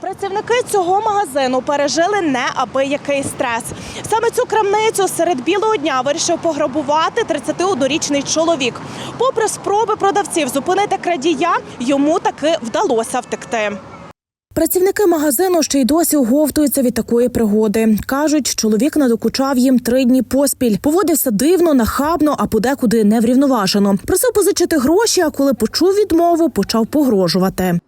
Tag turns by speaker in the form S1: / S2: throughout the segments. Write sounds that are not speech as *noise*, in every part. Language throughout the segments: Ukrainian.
S1: Працівники цього магазину пережили неабиякий стрес. Саме цю крамницю серед білого дня вирішив пограбувати 31-річний чоловік. Попри спроби продавців зупинити крадія, йому таки вдалося втекти. Працівники магазину ще й досі оговтуються від такої пригоди. Кажуть, чоловік надокучав їм три дні поспіль. Поводився дивно, нахабно, а подекуди неврівноважено. Просив позичити гроші, а коли почув відмову, почав погрожувати.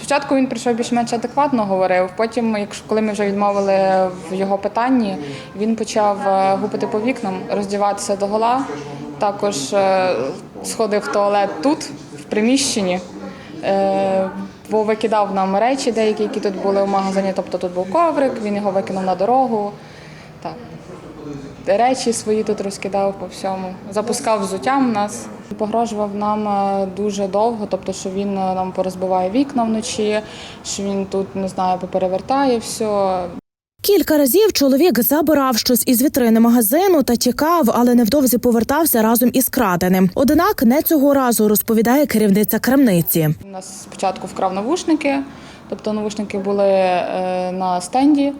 S2: Спочатку він прийшов більш-менш адекватно говорив. Потім, якщо коли ми вже відмовили в його питанні, він почав е, гупати по вікнам, роздіватися до гола. Також е, сходив в туалет тут, в приміщенні. Е, Бо викидав нам речі деякі, які тут були в магазині. Тобто тут був коврик, він його викинув на дорогу. Так. Речі свої тут розкидав по всьому. Запускав взуттям нас. Погрожував нам е, дуже довго, тобто, що він е, нам порозбиває вікна вночі, що він тут не знаю, поперевертає все.
S1: Кілька разів чоловік забирав щось із вітрини магазину та тікав, але невдовзі повертався разом із краденим. Однак не цього разу розповідає керівниця крамниці.
S2: Він нас спочатку вкрав навушники, тобто навушники були е, на стенді.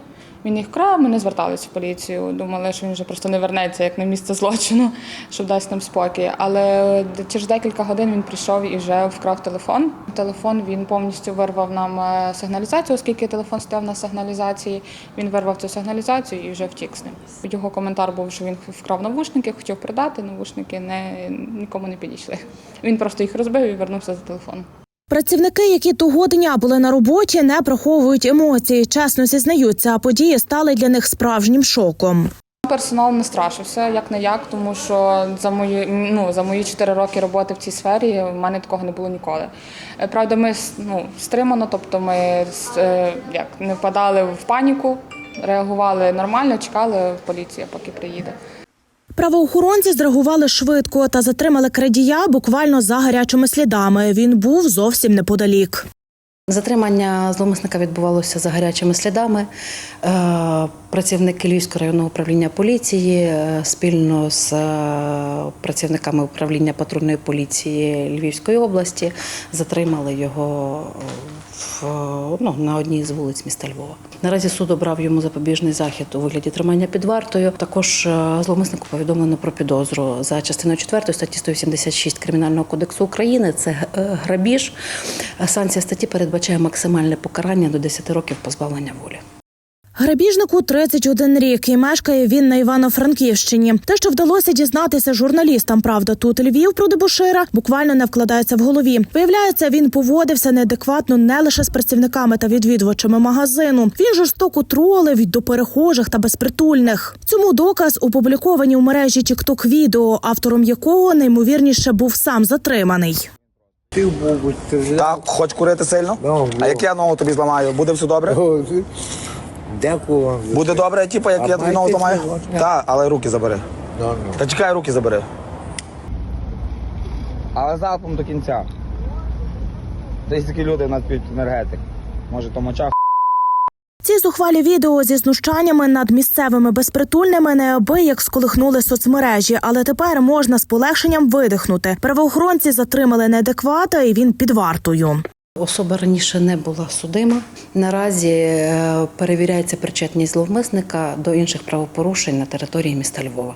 S2: Він їх вкрав, ми не зверталися в поліцію. Думали, що він вже просто не вернеться як на місце злочину, щоб дасть нам спокій. Але через декілька годин він прийшов і вже вкрав телефон. Телефон він повністю вирвав нам е, сигналізацію, оскільки телефон стояв на сигналізації. Він вирвав цю сигналізацію і вже втік з ним. Його коментар був, що він вкрав навушники, хотів продати. Навушники не нікому не підійшли. Він просто їх розбив і вернувся за телефоном.
S1: Працівники, які того дня були на роботі, не приховують емоцій. Чесно зізнаються, події стали для них справжнім шоком.
S2: Персонал не страшився, як не як, тому що за мої ну за мої 4 роки роботи в цій сфері в мене такого не було ніколи. Е, Правда, ми ну, стримано, тобто ми е, як не впадали в паніку, реагували нормально, чекали поліція, поки приїде.
S1: Правоохоронці зреагували швидко та затримали крадія буквально за гарячими слідами. Він був зовсім неподалік.
S3: Затримання зловмисника відбувалося за гарячими слідами. Е, Працівники Львівського районного управління поліції е, спільно з е, працівниками управління патрульної поліції Львівської області затримали його в, ну, на одній з вулиць міста Львова. Наразі суд обрав йому запобіжний захід у вигляді тримання під вартою. Також е, зловмиснику повідомлено про підозру за частиною 4 статті 186 Кримінального кодексу України. Це е, грабіж. Е, Санкція статті передбачає максимальне покарання до 10 років позбавлення волі.
S1: Грабіжнику 31 рік і мешкає він на Івано-Франківщині. Те, що вдалося дізнатися журналістам, правда, тут Львів про дебошира буквально не вкладається в голові. Виявляється, він поводився неадекватно не лише з працівниками та відвідувачами магазину. Він жорстоко тролив до перехожих та безпритульних. Цьому доказ опубліковані у мережі TikTok відео, автором якого наймовірніше був сам затриманий.
S4: Ти був, ти вже
S5: Так, хоч курити сильно?
S4: Ну,
S5: а як я ногу тобі зламаю? Буде все добре?
S4: Ти- Дякую вам.
S5: Буде добре, типу, як я
S4: маєте
S5: зламаю?
S4: це?
S5: Так, але руки забери.
S4: Ну.
S5: Та чекай, руки забери. Але залпом до кінця. Десь такі люди нас енергетик. Може, то моча
S1: Ці зухвалі відео зі знущаннями над місцевими безпритульними неабияк сколихнули соцмережі, але тепер можна з полегшенням видихнути. Правоохоронці затримали неадеквата, і він під вартою.
S3: Особа раніше не була судима. Наразі е, перевіряється причетність зловмисника до інших правопорушень на території міста Львова.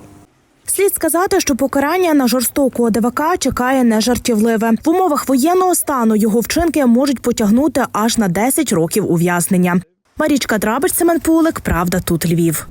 S1: Слід сказати, що покарання на жорстокого дивака чекає нежартівливе. В умовах воєнного стану його вчинки можуть потягнути аж на 10 років ув'язнення. Марічка Драбич, Семен Пулик, Правда, тут Львів.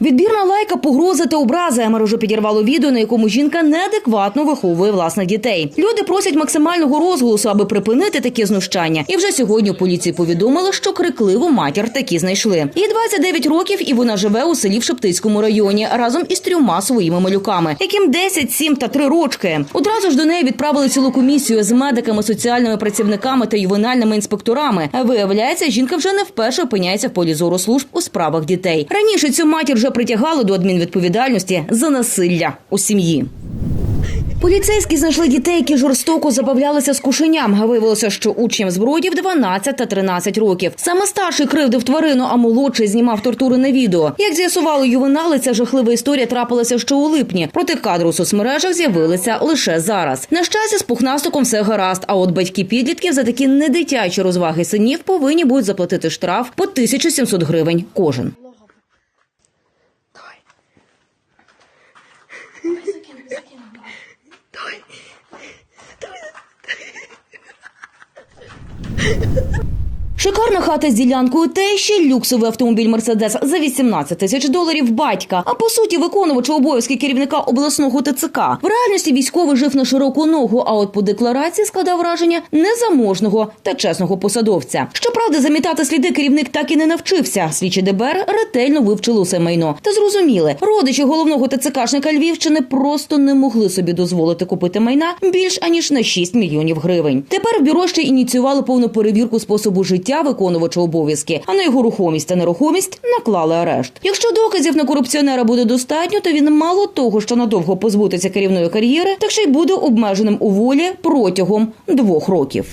S6: Відбірна лайка, погрози та образи. Мережу підірвало відео, на якому жінка неадекватно виховує власних дітей. Люди просять максимального розголосу, аби припинити такі знущання. І вже сьогодні поліції повідомили, що крикливу матір такі знайшли. Їй 29 років, і вона живе у селі в Шептицькому районі разом із трьома своїми малюками, яким 10, 7 та 3 рочки. Одразу ж до неї відправили цілу комісію з медиками, соціальними працівниками та ювенальними інспекторами. Виявляється, жінка вже не вперше опиняється в полі зору служб у справах дітей. Раніше цю матір вже притягали до адмінвідповідальності за насилля у сім'ї. Поліцейські знайшли дітей, які жорстоко забавлялися з кушеням. Виявилося, що учням з бродів 12 та 13 років. Саме старший кривдив тварину, а молодший знімав тортури на відео. Як з'ясували ювенали, ця жахлива історія трапилася ще у липні. Проте кадри у соцмережах з'явилися лише зараз. На щастя, з пухнастиком все гаразд. А от батьки підлітків за такі недитячі розваги синів повинні будуть заплатити штраф по 1700 гривень кожен. ハハハハ! Шикарна хата з ділянкою тещі, люксовий автомобіль Мерседес за 18 тисяч доларів батька. А по суті, виконувача обов'язки керівника обласного ТЦК. В реальності військовий жив на широку ногу, а от по декларації складав враження незаможного та чесного посадовця. Щоправда, замітати сліди керівник так і не навчився. Слідчі ДБР ретельно вивчили усе майно та зрозуміли, родичі головного ТЦКшника Львівщини просто не могли собі дозволити купити майна більш аніж на 6 мільйонів гривень. Тепер бюро ще ініціювали повну перевірку способу життя виконувача обов'язки, а на його рухомість та нерухомість наклали арешт. Якщо доказів на корупціонера буде достатньо, то він мало того, що надовго позбутися керівної кар'єри, так ще й буде обмеженим у волі протягом двох років.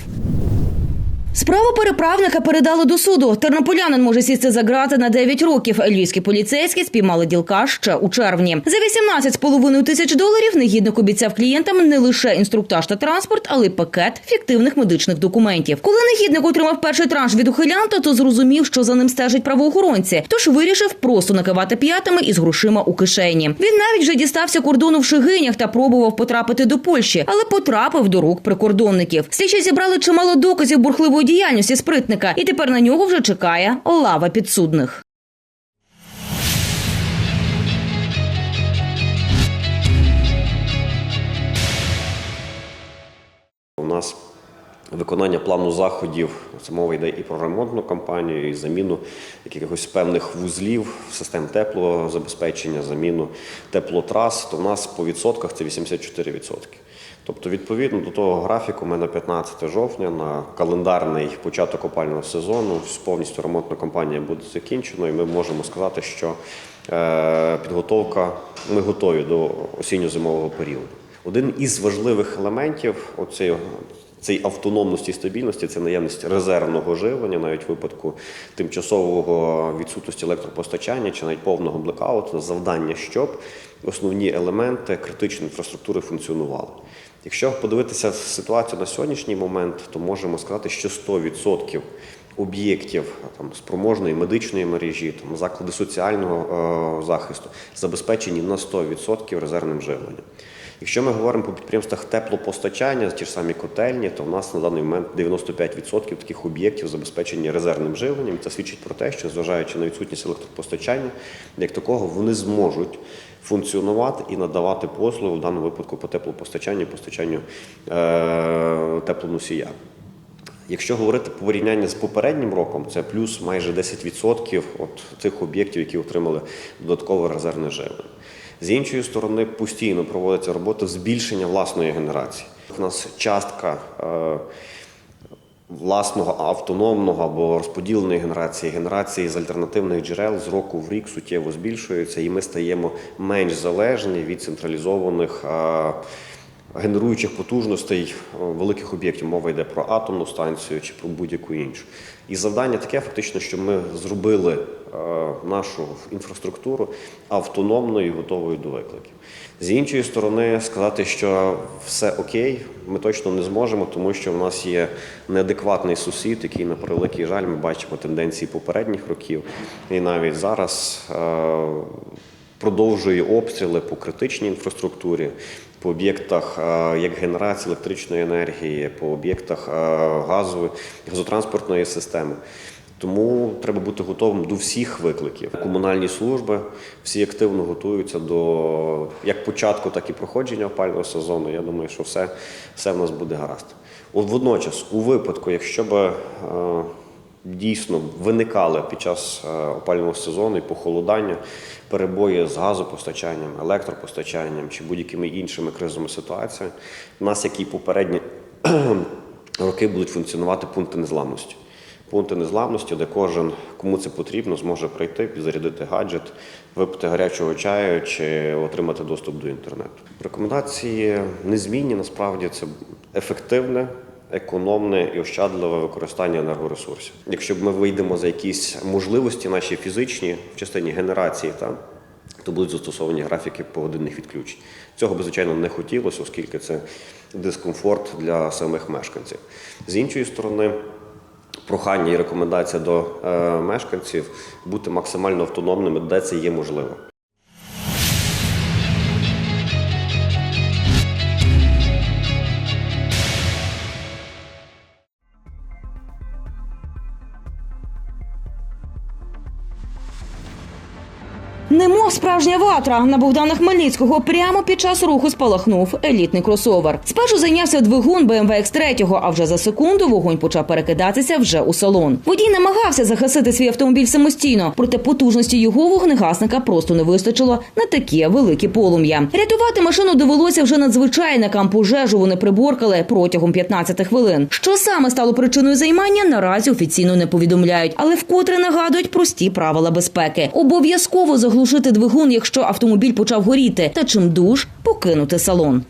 S6: Справу переправника передали до суду. Тернополянин може сісти за грати на 9 років. Львівські поліцейські спіймали ділка ще у червні. За 18,5 тисяч доларів негідник обіцяв клієнтам не лише інструктаж та транспорт, але й пакет фіктивних медичних документів. Коли негідник отримав перший транш від ухилянта, то зрозумів, що за ним стежать правоохоронці. Тож вирішив просто накивати п'ятами із грошима у кишені. Він навіть вже дістався кордону в Шигинях та пробував потрапити до Польщі, але потрапив до рук прикордонників. Слідчі зібрали чимало доказів бурхливої діяльності спритника, і тепер на нього вже чекає лава підсудних.
S7: У нас виконання плану заходів, це мова йде і про ремонтну кампанію, і заміну якихось певних вузлів, систем теплого забезпечення, заміну теплотрас, то в нас по відсотках це 84%. Тобто, відповідно до того графіку, ми на 15 жовтня, на календарний початок опального сезону, повністю ремонтна кампанія буде закінчена, і ми можемо сказати, що е, підготовка, ми готові до осінньо-зимового періоду. Один із важливих елементів оцеї цієї автономності і стабільності це наявність резервного живлення, навіть в випадку тимчасового відсутності електропостачання чи навіть повного блекауту, завдання, щоб основні елементи критичної інфраструктури функціонували. Якщо подивитися ситуацію на сьогоднішній момент, то можемо сказати, що 100% об'єктів там спроможної медичної мережі, там заклади соціального е, захисту забезпечені на 100% резервним живленням. Якщо ми говоримо по підприємствах теплопостачання, ті ж самі котельні, то в нас на даний момент 95% таких об'єктів забезпечені резервним живленням. Це свідчить про те, що зважаючи на відсутність електропостачання, як такого вони зможуть функціонувати і надавати послуги в даному випадку по теплопостачанню, постачанню е- теплоносія. Якщо говорити по порівнянні з попереднім роком, це плюс майже 10% от цих об'єктів, які отримали додаткове резервне живлення. З іншої сторони, постійно проводиться робота збільшення власної генерації. У нас частка е, власного автономного або розподіленої генерації, генерації з альтернативних джерел з року в рік суттєво збільшується, і ми стаємо менш залежні від централізованих. Генеруючих потужностей е, великих об'єктів мова йде про атомну станцію чи про будь-яку іншу. І завдання таке, фактично, що ми зробили е, нашу інфраструктуру автономною і готовою до викликів. З іншої сторони, сказати, що все окей, ми точно не зможемо, тому що в нас є неадекватний сусід, який, на превеликий жаль, ми бачимо тенденції попередніх років, і навіть зараз. е, Продовжує обстріли по критичній інфраструктурі, по об'єктах е, як генерації електричної енергії, по об'єктах е, газової газотранспортної системи. Тому треба бути готовим до всіх викликів. Комунальні служби всі активно готуються до як початку, так і проходження опального сезону. Я думаю, що все, все в нас буде гаразд. Водночас, у випадку, якщо б е, дійсно виникали під час е, опалювального сезону і похолодання, перебої з газопостачанням, електропостачанням чи будь-якими іншими кризовими ситуаціями, у нас, як і попередні *clears throat* роки, будуть функціонувати пункти незламності. пункти незламності, де кожен, кому це потрібно, зможе прийти, підзарядити гаджет, випити гарячого чаю чи отримати доступ до інтернету. Рекомендації незмінні насправді це ефективне. Економне і ощадливе використання енергоресурсів. Якщо ми вийдемо за якісь можливості наші фізичні в частині генерації, та, то будуть застосовані графіки погодинних відключень. Цього би, звичайно, не хотілося, оскільки це дискомфорт для самих мешканців. З іншої сторони, прохання і рекомендація до е, мешканців бути максимально автономними, де це є можливо.
S6: Немов справжня ватра на Богдана Хмельницького прямо під час руху спалахнув елітний кросовер. Спершу зайнявся двигун BMW X3, а вже за секунду вогонь почав перекидатися вже у салон. Водій намагався захистити свій автомобіль самостійно, проте потужності його вогнегасника просто не вистачило на такі великі полум'я. Рятувати машину довелося вже надзвичайникам. Пожежу вони приборкали протягом 15 хвилин. Що саме стало причиною займання, наразі офіційно не повідомляють, але вкотре нагадують прості правила безпеки. Обов'язково заглушити двигун, якщо автомобіль почав горіти, та чим дуж покинути салон.